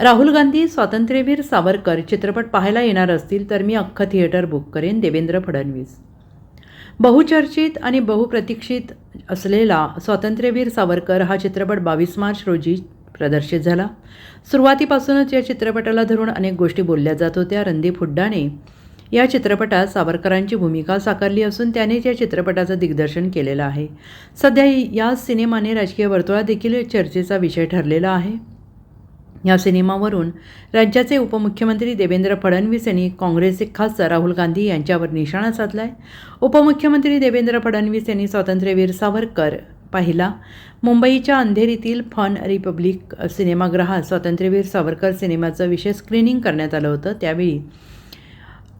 राहुल गांधी स्वातंत्र्यवीर सावरकर चित्रपट पाहायला येणार असतील तर मी अख्खं थिएटर बुक करेन देवेंद्र फडणवीस. बहुचर्चित आणि बहुप्रतीक्षित असलेला स्वातंत्र्यवीर सावरकर हा चित्रपट बावीस मार्च रोजी प्रदर्शित झाला. सुरुवातीपासूनच या चित्रपटाला धरून अनेक गोष्टी बोलल्या जात होत्या. रणदीप हुड्डाने या चित्रपटात सावरकरांची भूमिका साकारली असून त्यानेच या चित्रपटाचं दिग्दर्शन केलेलं आहे. सध्या या सिनेमाने राजकीय वर्तुळात देखील चर्चेचा विषय ठरलेला आहे. या सिनेमावरून राज्याचे उपमुख्यमंत्री देवेंद्र फडणवीस यांनी काँग्रेसचे खासदार राहुल गांधी यांच्यावर निशाणा साधला आहे उपमुख्यमंत्री देवेंद्र फडणवीस यांनी स्वातंत्र्यवीर सावरकर पाहिला. मुंबईच्या अंधेरीतील फन रिपब्लिक सिनेमागृहात स्वातंत्र्यवीर सावरकर सिनेमाचं विशेष स्क्रीनिंग करण्यात आलं होतं. त्यावेळी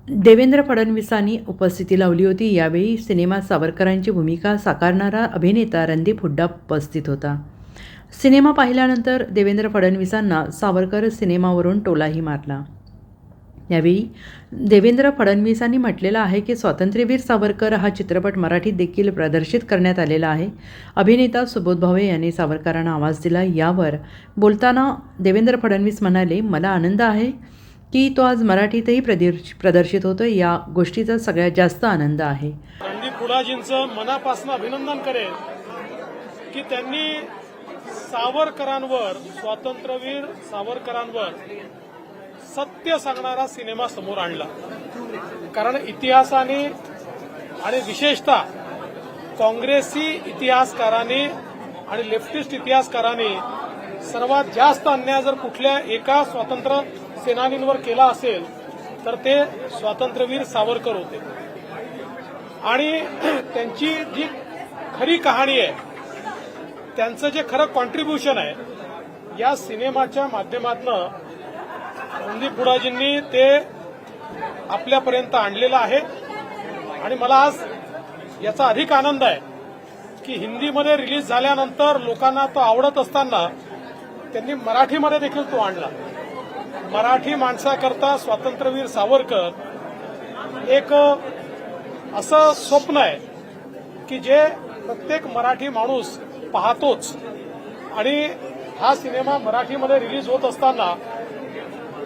देवेंद्र फडणवीसांनी उपस्थिती लावली होती. यावेळी सिनेमात सावरकरांची भूमिका साकारणारा अभिनेता रणदीप हुड्डा उपस्थित होता. सिनेमा पाहिल्यानंतर देवेंद्र फडणवीसांना सावरकर सिनेमावरून टोलाही मारला. यावेळी देवेंद्र फडणवीसांनी म्हटलेलं आहे की स्वातंत्र्यवीर सावरकर हा चित्रपट मराठीत देखील प्रदर्शित करण्यात आलेला आहे. अभिनेता सुबोध भावे यांनी सावरकरांना आवाज दिला. यावर बोलताना देवेंद्र फडणवीस म्हणाले मला आनंद आहे की तो आज मराठीतही प्रदर्श प्रदर्शित होतो या गोष्टीचा सगळ्यात जास्त आनंद आहे. रणदीप फुलाजींचं मनापासून अभिनंदन करेल की त्यांनी सावरकरांवर स्वातंत्र्यवीर सावरकरांवर सत्य सांगणारा सिनेमा समोर आणला. कारण इतिहासाने आणि विशेषतः काँग्रेसी इतिहासकारांनी आणि लेफ्टिस्ट इतिहासकारांनी सर्वात जास्त अन्याय जर कुठल्या एका स्वातंत्र्य सेनानींवर केला असेल तर ते स्वातंत्र्यवीर सावरकर होते. आणि त्यांची जी खरी कहाणी आहे त्यांचं जे खरं कॉन्ट्रीब्युशन आहे या सिनेमाच्या माध्यमातनं संदीप बुडाजींनी ते आपल्यापर्यंत आणलेलं आहे. आणि मला आज याचा अधिक आनंद आहे की हिंदीमध्ये रिलीज झाल्यानंतर लोकांना तो आवडत असताना त्यांनी मराठीमध्ये देखील तो आणला. मराठी माणसाकरता स्वातंत्र्यवीर सावरकर एक असं स्वप्न आहे की जे प्रत्येक मराठी माणूस पाहतोच. आणि हा सिनेमा मराठीमध्ये रिलीज होत असताना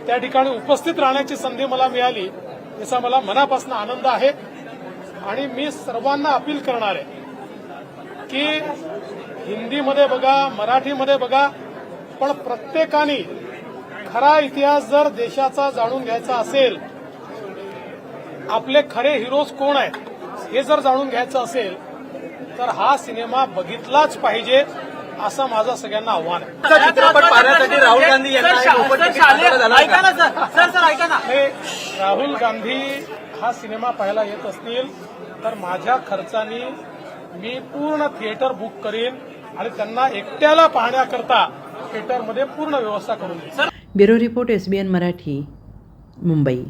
त्या ठिकाणी उपस्थित राहण्याची संधी मला मिळाली याचा मला मनापासून आनंद आहे. आणि मी सर्वांना अपील करणार आहे की हिंदीमध्ये बघा मराठीमध्ये बघा पण प्रत्येकाने खरा इतिहास जर देशाचा जाणून घ्यायचा असेल आपले खरे हिरोज कोण आहेत हे जर जाणून घ्यायचं असेल तर हा सिनेमा बघितलाच पाहिजे असं माझं सगळ्यांना आव्हान आहे. चित्रपट पाहण्यासाठी राहुल गांधी यांना एक मोफत तिकीट पाठवलं झालं ऐका का? ना? सर. सर सर ऐका ना. हे राहुल गांधी हा सिनेमा पाहायला येत असतील तर माझ्या खर्चानी मी पूर्ण थिएटर बुक करीन आणि त्यांना एकट्याला पाहण्याकरता थिएटरमध्ये पूर्ण व्यवस्था करून bureau report S B N Marathi Mumbai.